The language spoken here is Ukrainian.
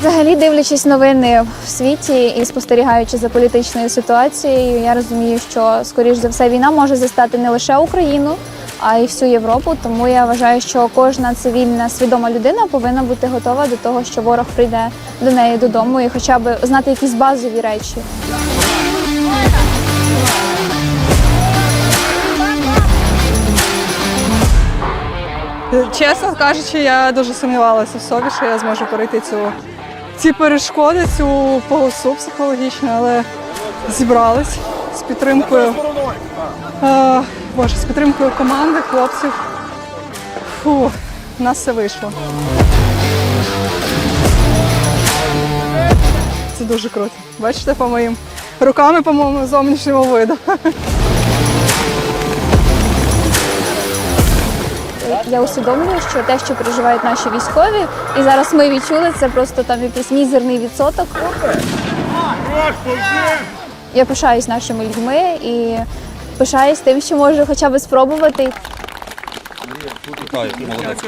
Взагалі, дивлячись новини в світі і спостерігаючи за політичною ситуацією, я розумію, що скоріш за все війна може застати не лише Україну а й всю Європу. Тому я вважаю, що кожна цивільна свідома людина повинна бути готова до того, що ворог прийде до неї додому і хоча б знати якісь базові речі. Чесно кажучи, я дуже сумнівалася в собі, що я зможу перейти цю, ці перешкоди, цю полосу психологічну, але зібрались з підтримкою. Боже, з підтримкою команди, хлопців. Фу, у нас все вийшло. Це дуже круто. Бачите, по моїм руками, по моєму зовнішньому виду. Я усвідомлюю, що те, що переживають наші військові, і зараз ми відчули це просто там якийсь мізерний відсоток. Я пишаюсь нашими людьми і пишаюсь тим, що можу хоча б спробувати. Молодець.